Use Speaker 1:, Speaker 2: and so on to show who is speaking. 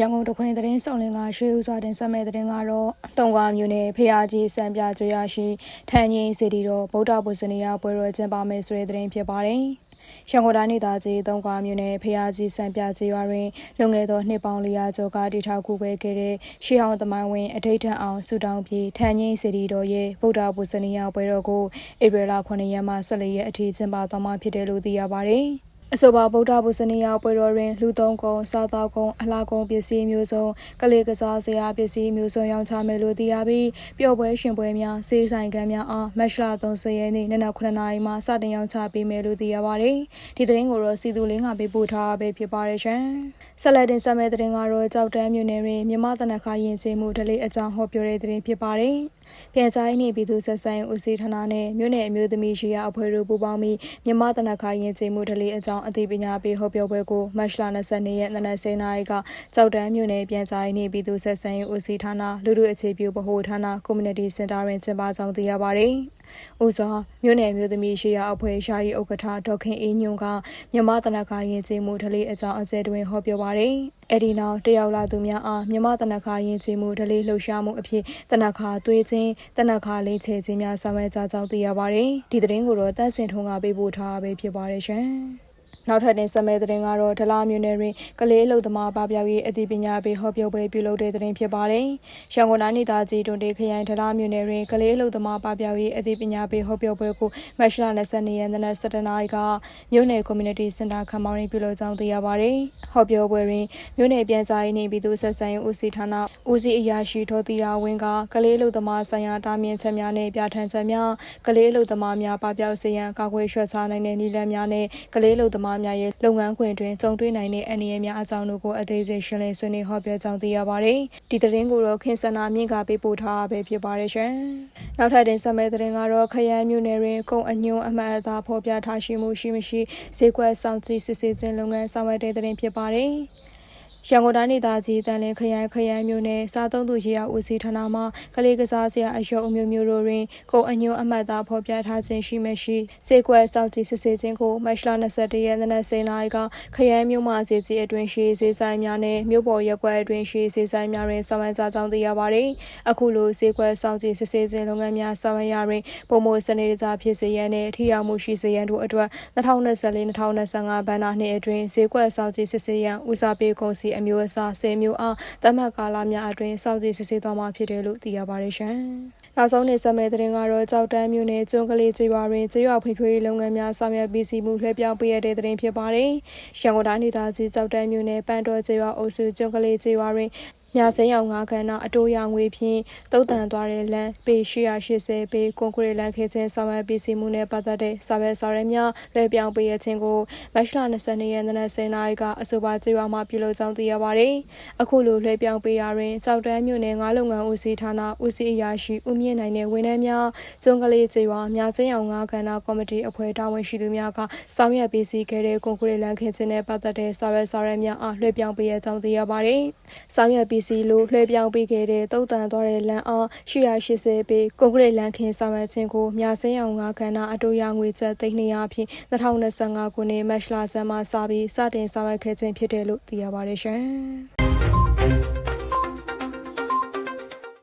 Speaker 1: ရန်ကုန်တခွင်သတင်းဆောင်လင်ကရွှေဦးစွာတင်ဆက်မဲ့သတင်းကတော့တုံကမျိုးနဲ့ဖျားကြီးစံပြကျွရရှိထန်းကြီးစီတီတော်ဗုဒ္ဓဘုဇနီယပွဲတော်ကျင်းပမယ်ဆိုတဲ့သတင်းဖြစ်ပါတယ်။ရန်ကုန်တိုင်းဒေသကြီးတုံကမျိုးနဲ့ဖျားကြီးစံပြကျွရတွင်လွန်ခဲ့သောနှစ်ပေါင်း400ကျော်ကတည်ထောင်ကူခဲ့ခဲ့တဲ့ရှေးအောင်သမိုင်းဝင်အထိတ်ထန်အောင်ဆူတောင်းပြီးထန်းကြီးစီတီတော်ရဲ့ဗုဒ္ဓဘုဇနီယပွဲတော်ကိုဧပြီလ9ရက်မှ14ရက်အထိကျင်းပသွားမှာဖြစ်တယ်လို့သိရပါတယ်။ အဆိုပါဗုဒ္ဓဘုဇနီယပွဲတော်တွင်လူသုံးကုံစားသောက်ကုံအလှကုံပစ္စည်းမျိုးစုံကလေးကစားစရာပစ္စည်းမျိုးစုံရောင်းချမယ်လို့သိရပြီးပျော်ပွဲရှင်ပွဲများစေးဆိုင်ကမ်းများအားမက်ရှလာ30ရက်နေ့နနက်9နာရီမှစတင်ရောင်းချပေးမယ်လို့သိရပါတယ်။ဒီသတင်းကိုတော့စီသူလင်းကပေးပို့ထားပဲဖြစ်ပါတယ်ရှင်။ဆက်လက်တင်ဆက်မယ့်သတင်းကတော့ကြောက်တန်းမြို့နယ်တွင်မြမတနခါရင်ကျေးမှုဒလေးအကြောင်းဟောပြောတဲ့သတင်းဖြစ်ပါတယ်။ပြန်ကြားရေးနှင့်ပြည်သူ့ဆက်ဆံရေးဦးစီးဌာနနဲ့မြို့နယ်အမျိုးသမီးရှိရာအဖွဲ့တို့ပူးပေါင်းပြီးမြမတနခါရင်ကျေးမှုဒလေးအကြောင်းအသိပညာပေးဟောပြောပွဲကိုမတ်လ22ရက်နေ့နက်10:00နာရီကကြောက်တန်းမြို့နယ်ပြန်ကြားရေးနှင့်ပြည်သူ့ဆက်ဆံရေးဦးစီးဌာနလူလူအခြေပြုဗဟိုဌာန community center တွင်ကျင်းပကြောင်းသိရပါတယ်။။ဦးစွာမြို့နယ်မျိုးသမီးရှိရာအဖွဲ့ရှားရီဥက္ကဋ္ဌဒေါခင်အေးညွန့်ကမြမတနခါရင်ကျေးမှုဒလေးအကြောင်းအကျယ်တွင်ဟောပြောပါရယ်။အဲ့ဒီနောက်တယောက်လာသူများအားမြမတနခါရင်ကျေးမှုဒလေးလှုပ်ရှားမှုအဖြစ်တနခါသွေးချင်းတနခါလေးချေခြင်းများဆောင်ရွက်ကြကြောင်းသိရပါရယ်။ဒီသတင်းကိုတော့တန့်စင်ထုံးကပေးပို့ထားပဲဖြစ်ပါတယ်ရှင်။ နောက်ထပ်တင်ဆက်မဲ့သတင်းကတော့ဒလာမျိုးနယ်တွင်ကလေးလုံသမားပပျောက်ရေးအသိပညာပေးဟောပြောပွဲပြုလုပ်တဲ့သတင်းဖြစ်ပါတယ်။ရန်ကုန်တိုင်းဒေသကြီးတွန်တေခရိုင်ဒလာမျိုးနယ်တွင်ကလေးလုံသမားပပျောက်ရေးအသိပညာပေးဟောပြောပွဲကိုမတ်လ22ရက်နေ့နက်7:00နာရီကမြို့နယ် community center ခမောင်းတွင်ပြုလုပ်ကြောင်းသိရပါတယ်။ဟောပြောပွဲတွင်မြို့နယ်ပြန်ကြားရေးနှင့်ပြည်သူ့ဆက်ဆံရေးဦးစီးဌာနဦးစီးအရာရှိထောတီရာဝင်းကကလေးလုံသမားဆိုင်ရာတာမြင့်ချက်များနှင့်ပြဋ္ဌာန်းချက်များကလေးလုံသမားများပပျောက်စေရန်ကာကွယ်ရွှေ့ချနိုင်တဲ့နည်းလမ်းများနှင့်ကလေးလုံသမားများရဲ့လုပ်ငန်းခွင်တွင်ကြုံတွေ့နိုင်တဲ့အန္တရာယ်များအကြောင်းတို့ကိုအသေးစိတ်ရှင်းလင်းဆွေးနွေးဟောပြောကြောင်းသိရပါတယ်။ဒီသတင်းကိုတော့ခင်စနာမြင့်ကပေးပို့ထားပဲဖြစ်ပါတယ်ရှင်။နောက်ထပ်တင်ဆက်မယ့်သတင်းကတော့ခရမ်းမြို့နယ်တွင်ကုံအညွန်းအမှတ်အသားဖော်ပြထားရှိမှုရှိမရှိဈေးကွက်စောင့်ကြည့်စစ်ဆေးခြင်းလုပ်ငန်းဆောင်ရွက်တဲ့သတင်းဖြစ်ပါတယ်။ ရန်ကုန်တိုင်းဒေသကြီးတန်လင်းခရိုင်ခရိုင်မြို့နယ်စားသုံးသူရေးရာဦးစီးဌာနမှကလေးကစားစရာအယုံအမျိုးမျိုးတို့တွင်ကိုအညွန့်အမှတ်သားဖော်ပြထားခြင်းရှိမရှိစေကွယ်စောင့်ကြည့်စစ်ဆေးခြင်းကိုမတ်လ21ရက်နေ့10:00နာရီကခရိုင်မြို့မှစီကြီးအတွင်ရှိစေဆိုင်များနဲ့မြို့ပေါ်ရက်ကွက်အတွင်ရှိစေဆိုင်များတွင်ဆောင်ရွက်ကြကြောင်းသိရပါသည်အခုလိုစေကွယ်စောင့်ကြည့်စစ်ဆေးခြင်းလုပ်ငန်းများဆောင်ရွက်ရာတွင်ပုံမစနစ်တကျဖြစ်စေရန်နှင့်ထိရောက်မှုရှိစေရန်တို့အတွက်2024-2025ဘဏ္ဍာနှစ်အတွင်းစေကွယ်စောင့်ကြည့်စစ်ဆေးရန်ဦးစားပေးကုန်စည်အမျိုးအစား10မျိုးအားသတ်မှတ်ကာလများအတွင်းစောင့်ကြည့်စစ်ဆေးသွားမှာဖြစ်တယ်လို့သိရပါတယ်ရှင်။နောက်ဆုံးနေဆက်မဲ့တဲ့ရင်ကတော့ကြောက်တန်းမြို့နယ်ကျွန်းကလေးကျေးရွာတွင်ကျေးရွာဖွံ့ဖြိုးရေးလုပ်ငန်းများဆောင်ရွက်ပြီးစီမှုလွှဲပြောင်းပေးရတဲ့တဲ့ရင်ဖြစ်ပါတယ်။ရန်ကုန်တိုင်းဒေသကြီးကြောက်တန်းမြို့နယ်ပန်းတော်ကျေးရွာအုပ်စုကျွန်းကလေးကျေးရွာတွင် မြစင်းရောင်ငါးခန်းနာအတိုးရောင်ငွေဖြင့်တုတ်တန်သွားတဲ့လမ်းပေ880ပေကွန်ကရစ်လမ်းခေချင်းဆောင်ရွက်ပြည်စီမှုနဲ့ပတ်သက်တဲ့စာပဲစာရဲများလွှဲပြောင်းပေးရခြင်းကိုမတ်လ22ရက်နေ့10နာရီကအဆိုပါကြေးရွာမှပြုလုပ်ကြောင်းသိရပါတယ်။အခုလိုလွှဲပြောင်းပေးရာတွင်ကြောက်တန်းမြို့နယ်ငါးလုပ်ငန်းဦးစီးဌာနဦးစီးအရာရှိဦးမြင့်နိုင်တဲ့ဝန်ထမ်းများကျွန်းကလေးကြေးရွာမြစင်းရောင်ငါးခန်းနာကော်မတီအဖွဲ့တာဝန်ရှိသူများကဆောင်ရွက်ပြည်စီခဲ့တဲ့ကွန်ကရစ်လမ်းခေချင်းနဲ့ပတ်သက်တဲ့စာပဲစာရဲများအားလွှဲပြောင်းပေးရကြောင်းသိရပါတယ်။ဆောင်ရွက်ပြည်စီလိုလွှဲပြောင်းပေးခဲ့တဲ့တုတ်တန်သွားတဲ့လမ်းအား880ပေကွန်ကရစ်လမ်းခင်းဆောင်ရွက်ခြင်းကိုမြစင်းအောင်ငါကဏ္ဍအတူရငွေကျပ်သိန်း200ဖြင့်2025ခုနှစ်မတ်လဆန်းမှစပြီးစတင်ဆောင်ရွက်ခဲ့ခြင်းဖြစ်တယ်လို့သိရပါတယ်ရှင်။